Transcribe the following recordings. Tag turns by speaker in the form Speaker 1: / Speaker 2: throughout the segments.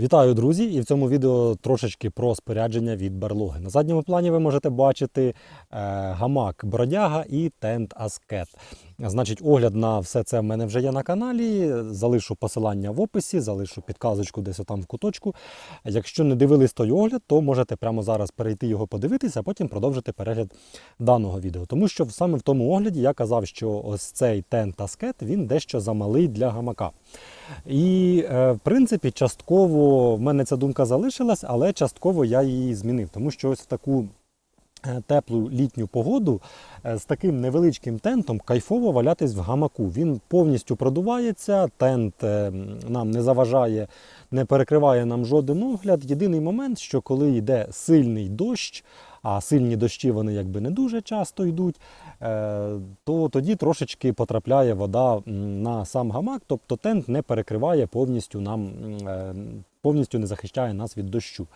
Speaker 1: Вітаю, друзі! І в цьому відео трошечки про спорядження від берлоги. На задньому плані ви можете бачити е, гамак бродяга і тент Аскет. Значить, огляд на все це в мене вже є на каналі. Залишу посилання в описі, залишу підказочку десь там в куточку. Якщо не дивились той огляд, то можете прямо зараз перейти його подивитися, а потім продовжити перегляд даного відео. Тому що саме в тому огляді я казав, що ось цей тент Аскет він дещо замалий для гамака. І, е, в принципі, частково в мене ця думка залишилась, але частково я її змінив, тому що ось в таку е, теплу літню погоду е, з таким невеличким тентом кайфово валятись в гамаку. Він повністю продувається, тент е, нам не заважає, не перекриває нам жоден огляд. Єдиний момент, що коли йде сильний дощ, а сильні дощі вони якби не дуже часто йдуть, е, то тоді трошечки потрапляє вода на сам гамак, тобто тент не перекриває повністю нам, е, повністю не захищає нас від дощу.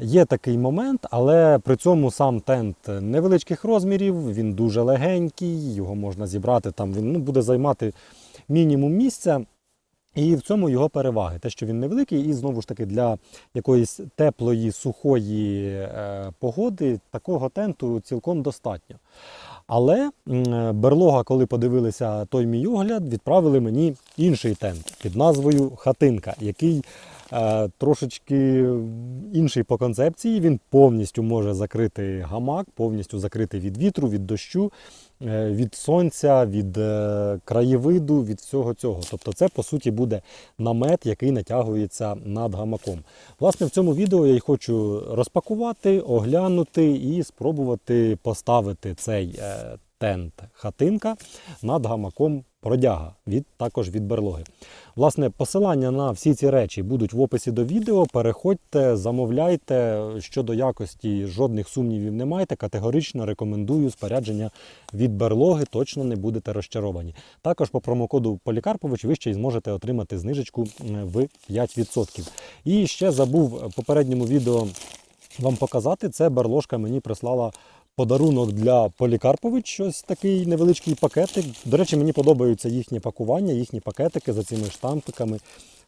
Speaker 1: Є такий момент, але при цьому сам тент невеличких розмірів, він дуже легенький, його можна зібрати там, він ну, буде займати мінімум місця. І в цьому його переваги. Те, що він невеликий, і знову ж таки для якоїсь теплої, сухої е, погоди такого тенту цілком достатньо. Але м, берлога, коли подивилися той мій огляд, відправили мені інший тент під назвою Хатинка, який е, трошечки інший по концепції. Він повністю може закрити гамак, повністю закрити від вітру, від дощу, е, від сонця, від е, краєвиду, від всього цього. Тобто, це по суті буде намет, який натягується над гамаком. Власне, в цьому відео я й хочу розпакувати, оглянути і спробувати поставити цей е, тент хатинка над гамаком продяга від також від берлоги. Власне, посилання на всі ці речі будуть в описі до відео. Переходьте, замовляйте щодо якості, жодних сумнівів не майте. Категорично рекомендую спорядження від берлоги, точно не будете розчаровані. Також по промокоду Полікарпович ви ще й зможете отримати знижечку в 5%. І ще забув в попередньому відео вам показати. Це берлошка мені прислала подарунок для Полікарпович. Ось такий невеличкий пакетик. До речі, мені подобаються їхні пакування, їхні пакетики за цими штампиками.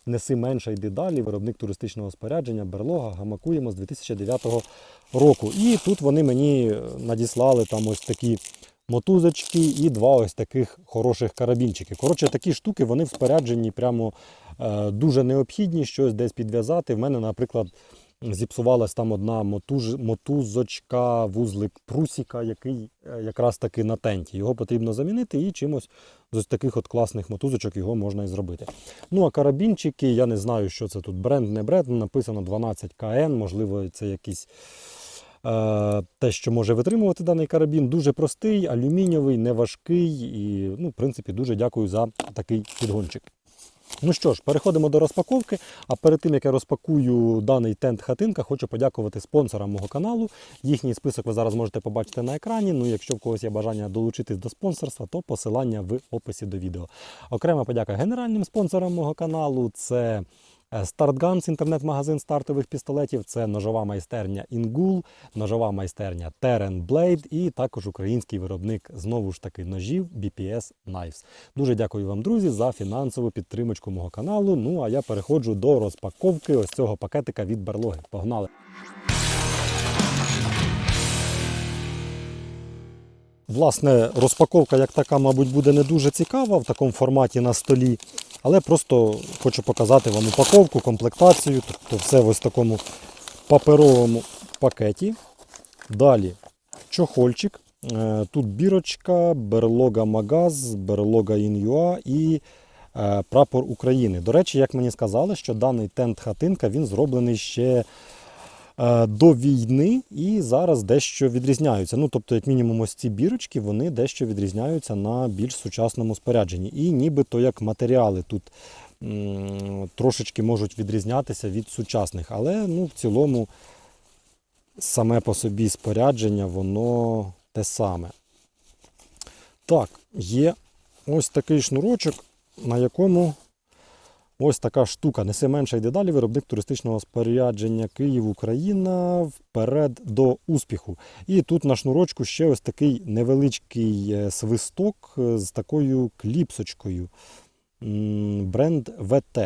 Speaker 1: Неси менше, йди далі. Виробник туристичного спорядження, берлога, гамакуємо з 2009 року. І тут вони мені надіслали там ось такі мотузочки і два ось таких хороших карабінчики. Коротше, такі штуки вони в спорядженні прямо е, дуже необхідні, щось десь підв'язати. В мене, наприклад, зіпсувалась там одна мотуж, мотузочка, вузлик прусіка, який е, якраз таки на тенті. Його потрібно замінити і чимось з ось таких от класних мотузочок його можна і зробити. Ну а карабінчики, я не знаю, що це тут бренд, не бренд, написано 12 КН, можливо, це якийсь. е, Те, що може витримувати даний карабін, дуже простий, алюмінієвий, неважкий і, ну, в принципі, дуже дякую за такий підгончик. Ну що ж, переходимо до розпаковки. А перед тим як я розпакую даний тент хатинка, хочу подякувати спонсорам мого каналу. Їхній список ви зараз можете побачити на екрані. Ну, якщо в когось є бажання долучитись до спонсорства, то посилання в описі до відео. Окрема подяка генеральним спонсорам мого каналу. Це е, StartGuns, інтернет-магазин стартових пістолетів, це ножова майстерня Ingul, ножова майстерня Terran Blade і також український виробник знову ж таки ножів BPS Knives. Дуже дякую вам, друзі, за фінансову підтримочку мого каналу. Ну а я переходжу до розпаковки ось цього пакетика від берлоги. Погнали! Власне, розпаковка як така, мабуть, буде не дуже цікава в такому форматі на столі. Але просто хочу показати вам упаковку, комплектацію. Тобто все в ось такому паперовому пакеті. Далі чохольчик. Е, Тут бірочка, берлога Магаз, берлога Ін'юа і е, прапор України. До речі, як мені сказали, що даний тент хатинка він зроблений ще до війни і зараз дещо відрізняються. Ну, тобто, як мінімум, ось ці бірочки вони дещо відрізняються на більш сучасному спорядженні. І нібито як матеріали тут трошечки можуть відрізнятися від сучасних. Але ну, в цілому саме по собі спорядження, воно те саме. Так, є ось такий шнурочок, на якому ось така штука. Несе менше йде далі. Виробник туристичного спорядження Київ, Україна вперед до успіху. І тут на шнурочку ще ось такий невеличкий е, свисток е, з такою кліпсочкою. Бренд ВТ.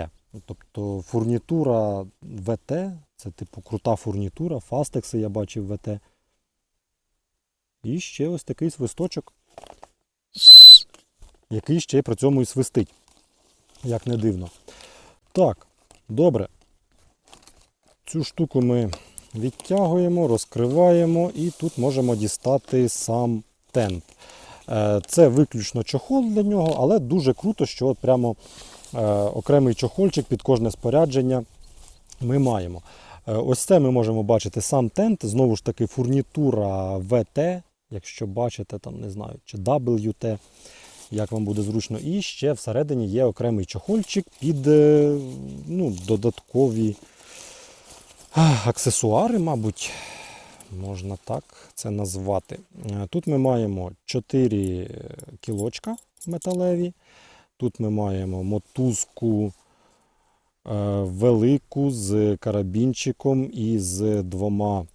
Speaker 1: Тобто фурнітура ВТ, це типу крута фурнітура, фастекси я бачив ВТ. І ще ось такий свисточок, який ще при цьому і свистить. Як не дивно. Так, добре. Цю штуку ми відтягуємо, розкриваємо і тут можемо дістати сам тент. Е, Це виключно чохол для нього, але дуже круто, що от прямо е, окремий чохольчик під кожне спорядження ми маємо. Е, Ось це ми можемо бачити сам тент, знову ж таки, фурнітура ВТ, якщо бачите, там не знаю, чи WT, як вам буде зручно. І ще всередині є окремий чохольчик під е, ну, додаткові аксесуари, мабуть, можна так це назвати. Е, Тут ми маємо 4 кілочка металеві. Тут ми маємо мотузку е, велику з карабінчиком і з двома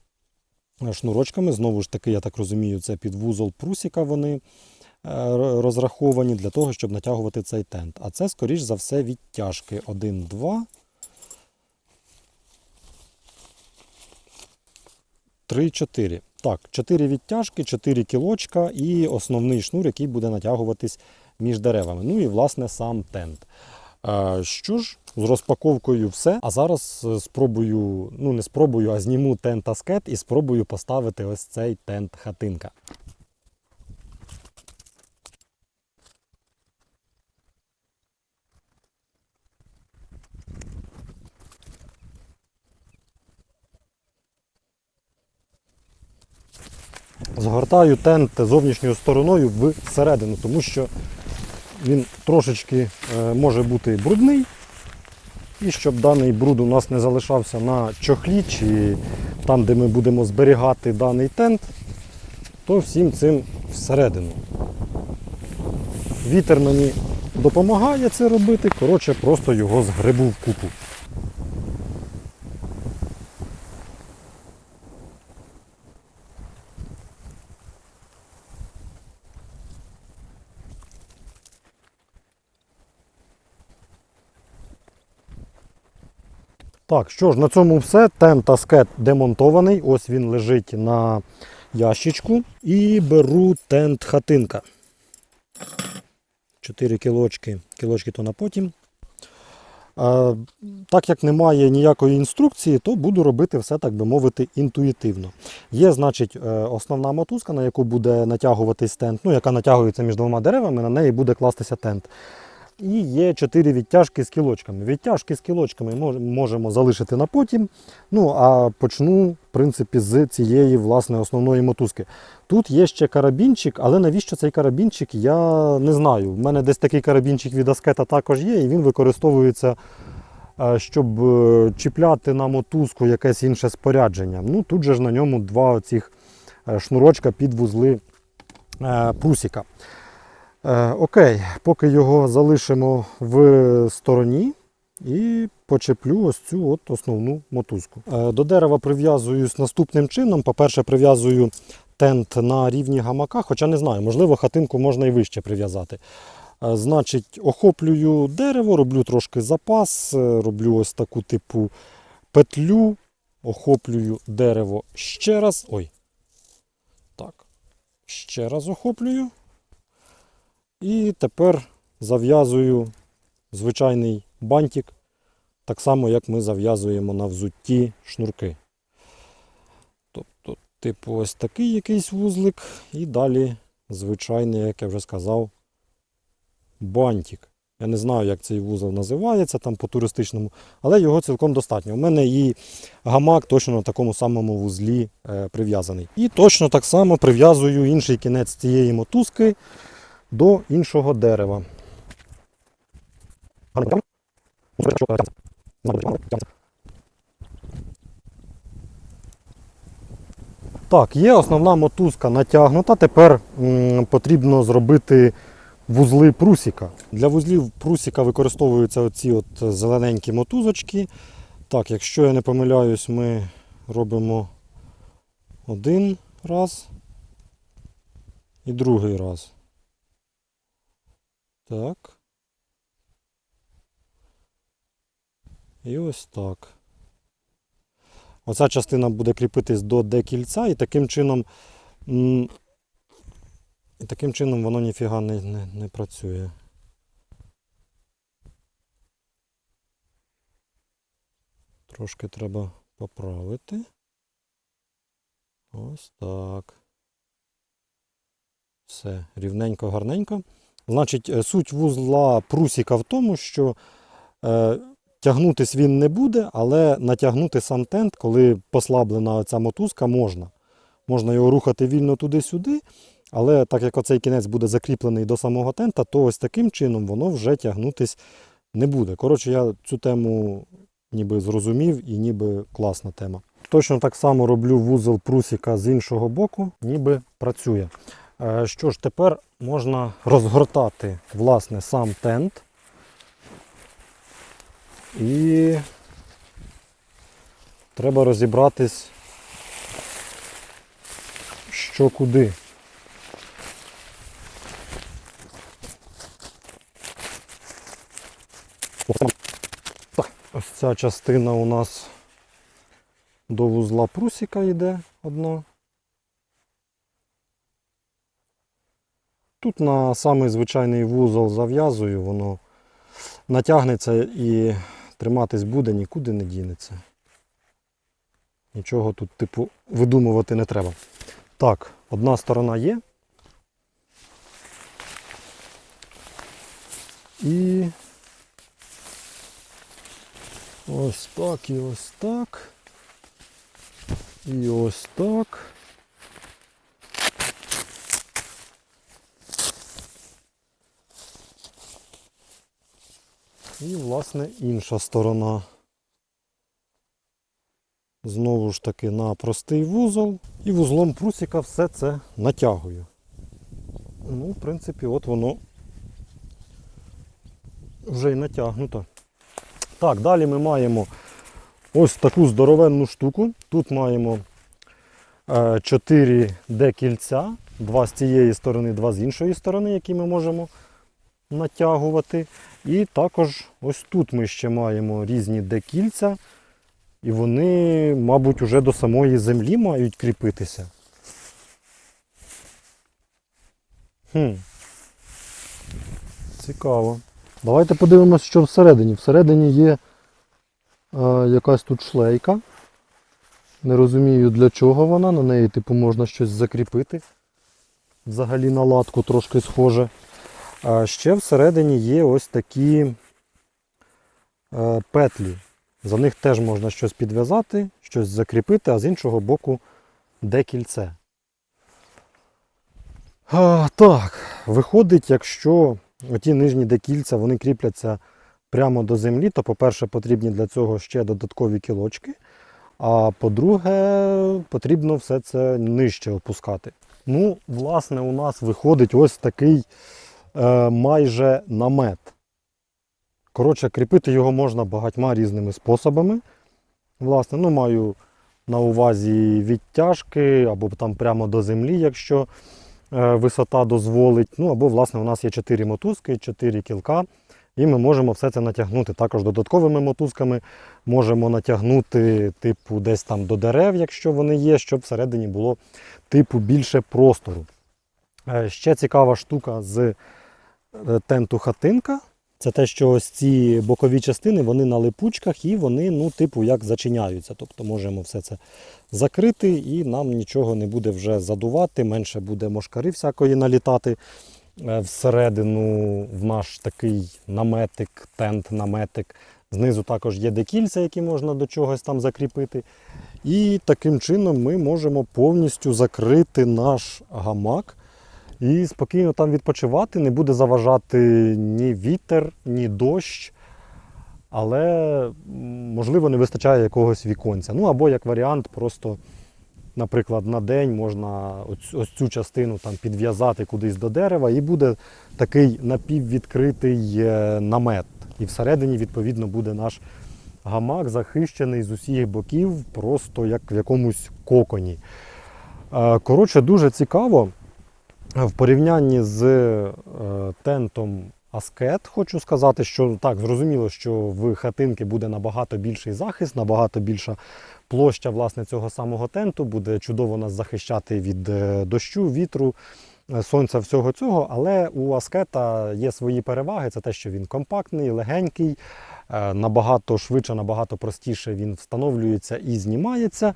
Speaker 1: шнурочками. Знову ж таки, я так розумію, це під вузол прусіка вони е, розраховані для того, щоб натягувати цей тент. А це, скоріш за все, відтяжки 1, 2. 3, 4. Так, 4 відтяжки, 4 кілочка і основний шнур, який буде натягуватись між деревами. Ну і власне сам тент. Е, Що ж, з розпаковкою все. А зараз е, спробую, ну не спробую, а зніму тент аскет і спробую поставити ось цей тент Згортаю тент зовнішньою стороною всередину, тому що він трошечки е, може бути брудний. І щоб даний бруд у нас не залишався на чохлі чи там, де ми будемо зберігати даний тент, то всім цим всередину. Вітер мені допомагає це робити, коротше, просто його згребу в купу. Так, що ж, на цьому все. Тент аскет демонтований. Ось він лежить на ящичку. І беру тент хатинка. 4 кілочки, кілочки то на потім. Е, так як немає ніякої інструкції, то буду робити все, так би мовити, інтуїтивно. Є, значить, е, основна мотузка, на яку буде натягуватись тент, ну, яка натягується між двома деревами, на неї буде кластися тент. І є 4 відтяжки з кілочками. Відтяжки з кілочками можемо залишити на потім. Ну, а почну, в принципі, з цієї власне основної мотузки. Тут є ще карабінчик, але навіщо цей карабінчик, я не знаю. В мене десь такий карабінчик від аскета також є, і він використовується, е, щоб е, чіпляти на мотузку якесь інше спорядження. Ну, тут же ж на ньому два оцих е, шнурочка під вузли прусіка. Е, окей, поки його залишимо в стороні і почеплю ось цю от основну мотузку. Е, до дерева прив'язуюсь наступним чином. По-перше, прив'язую тент на рівні гамака, хоча не знаю, можливо, хатинку можна і вище прив'язати. Е, значить, охоплюю дерево, роблю трошки запас, роблю ось таку типу петлю, охоплюю дерево ще раз. Ой. Так. Ще раз охоплюю. І тепер зав'язую звичайний бантик, так само, як ми зав'язуємо на взутті шнурки. Тобто, типу, ось такий якийсь вузлик, і далі звичайний, як я вже сказав, бантик. Я не знаю, як цей вузол називається там по туристичному, але його цілком достатньо. У мене і гамак точно на такому самому вузлі е, прив'язаний. І точно так само прив'язую інший кінець цієї мотузки до іншого дерева. Так, є основна мотузка натягнута. Тепер потрібно зробити вузли прусіка. Для вузлів прусіка використовуються оці от зелененькі мотузочки. Так, якщо я не помиляюсь, ми робимо один раз і другий раз. Так. І ось так. Оця частина буде кріпитись до декільця, і таким чином. І таким чином воно ніфіга не, не, не працює. Трошки треба поправити. Ось так. Все, рівненько, гарненько. Значить, е, суть вузла прусіка в тому, що е, тягнутись він не буде, але натягнути сам тент, коли послаблена ця мотузка, можна. Можна його рухати вільно туди-сюди, але так як оцей кінець буде закріплений до самого тента, то ось таким чином воно вже тягнутись не буде. Коротше, я цю тему ніби зрозумів і ніби класна тема. Точно так само роблю вузол прусіка з іншого боку, ніби працює. Е, Що ж, тепер можна розгортати власне сам тент. І треба розібратись, що куди. Ось ця частина у нас до вузла прусіка йде одна. Тут на самий звичайний вузол зав'язую, воно натягнеться і триматись буде, нікуди не дінеться. Нічого тут, типу, видумувати не треба. Так, одна сторона є. І ось так, і ось так. І ось так. І, власне, інша сторона. Знову ж таки на простий вузол. І вузлом прусіка все це натягую. Ну, в принципі, от воно вже й натягнуто. Так, далі ми маємо ось таку здоровенну штуку. Тут маємо 4 декільця, два з цієї сторони, два з іншої сторони, які ми можемо натягувати. І також ось тут ми ще маємо різні декільця. І вони, мабуть, уже до самої землі мають кріпитися. Хм. Цікаво. Давайте подивимося, що всередині. Всередині є е, якась тут шлейка. Не розумію для чого вона, на неї типу можна щось закріпити. Взагалі на латку трошки схоже. А ще всередині є ось такі е, петлі. За них теж можна щось підв'язати, щось закріпити, а з іншого боку декільце. А, так, виходить, якщо оті нижні декільця вони кріпляться прямо до землі, то, по-перше, потрібні для цього ще додаткові кілочки. А по-друге, потрібно все це нижче опускати. Ну, власне, у нас виходить ось такий майже намет. Коротше, кріпити його можна багатьма різними способами. Власне, ну, маю на увазі відтяжки або там прямо до землі, якщо е, висота дозволить. Ну, або, власне, у нас є 4 мотузки, 4 кілка, і ми можемо все це натягнути. Також додатковими мотузками можемо натягнути, типу, десь там до дерев, якщо вони є, щоб всередині було типу більше простору. Е, Ще цікава штука з е, тенту хатинка. Це те, що ось ці бокові частини вони на липучках і вони, ну, типу, як зачиняються. Тобто можемо все це закрити і нам нічого не буде вже задувати, менше буде мошкари всякої налітати е, всередину в наш такий наметик, тент-наметик. Знизу також є декільця, які можна до чогось там закріпити. І таким чином ми можемо повністю закрити наш гамак і спокійно там відпочивати, не буде заважати ні вітер, ні дощ. Але можливо не вистачає якогось віконця. Ну або як варіант, просто, наприклад, на день можна ось, цю частину там підв'язати кудись до дерева, і буде такий напіввідкритий е, намет. І всередині, відповідно, буде наш гамак захищений з усіх боків, просто як в якомусь коконі. Е, Коротше, дуже цікаво. В порівнянні з е, тентом Аскет. Хочу сказати, що так, зрозуміло, що в хатинки буде набагато більший захист, набагато більша площа власне, цього самого тенту, буде чудово нас захищати від е, дощу, вітру, е, сонця, всього цього. Але у аскета є свої переваги. Це те, що він компактний, легенький, набагато швидше, набагато простіше він встановлюється і знімається.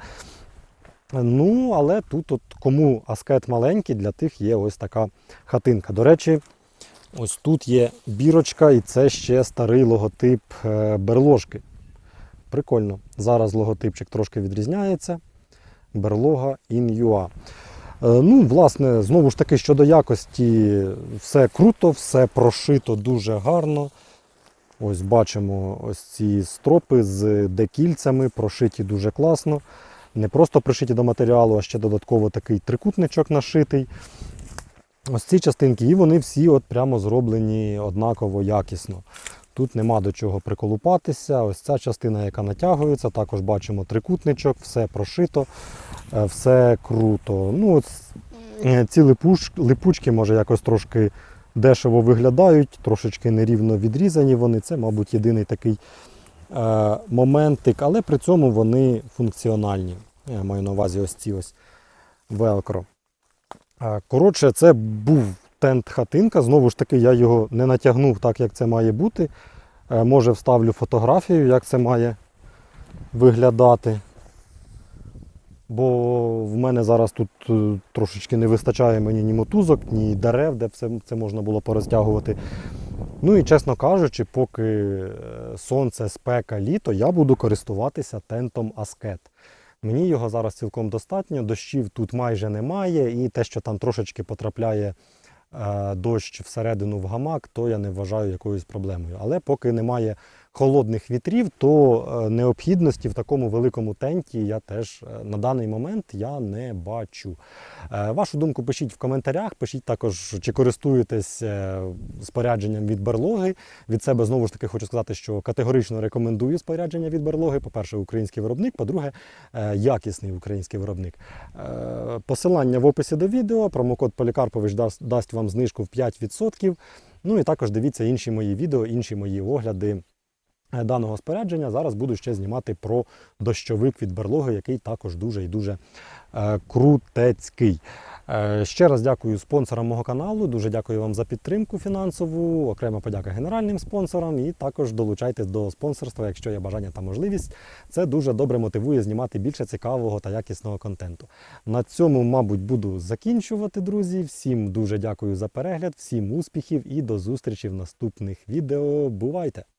Speaker 1: Ну, але тут, от, кому аскет маленький, для тих є ось така хатинка. До речі, ось тут є бірочка, і це ще старий логотип е, берложки. Прикольно. Зараз логотипчик трошки відрізняється. Берлога in.ua. Е, Ну, власне, знову ж таки, щодо якості, все круто, все прошито дуже гарно. Ось бачимо ось ці стропи з декільцями, прошиті дуже класно. Не просто пришиті до матеріалу, а ще додатково такий трикутничок нашитий. Ось ці частинки, і вони всі от прямо зроблені однаково якісно. Тут нема до чого приколупатися. Ось ця частина, яка натягується, також бачимо трикутничок, все прошито, е, все круто. Ну, от, е, ці липуш, липучки, може, якось трошки дешево виглядають, трошечки нерівно відрізані вони. Це, мабуть, єдиний такий моментик, але при цьому вони функціональні. Я маю на увазі ось ці ось велкро. Е, Коротше, це був тент хатинка. Знову ж таки, я його не натягнув так, як це має бути. Е, Може, вставлю фотографію, як це має виглядати. Бо в мене зараз тут е, трошечки не вистачає мені ні мотузок, ні дерев, де все це можна було порозтягувати. Ну і чесно кажучи, поки е, сонце, спека, літо, я буду користуватися тентом Аскет. Мені його зараз цілком достатньо, дощів тут майже немає, і те, що там трошечки потрапляє е, дощ всередину в гамак, то я не вважаю якоюсь проблемою. Але поки немає холодних вітрів, то е, необхідності в такому великому тенті я теж е, на даний момент я не бачу. Е, Вашу думку пишіть в коментарях, пишіть також, чи користуєтесь спорядженням від берлоги. Від себе знову ж таки хочу сказати, що категорично рекомендую спорядження від берлоги. По-перше, український виробник, по-друге, якісний український виробник. Посилання в описі до відео, промокод Полікарпович дасть, вам знижку в 5%. Ну і також дивіться інші мої відео, інші мої огляди даного спорядження. Зараз буду ще знімати про дощовик від берлоги, який також дуже і дуже е, крутецький. Е, Ще раз дякую спонсорам мого каналу. Дуже дякую вам за підтримку фінансову. Окрема подяка генеральним спонсорам. І також долучайтесь до спонсорства, якщо є бажання та можливість. Це дуже добре мотивує знімати більше цікавого та якісного контенту. На цьому, мабуть, буду закінчувати, друзі. Всім дуже дякую за перегляд, всім успіхів і до зустрічі в наступних відео. Бувайте!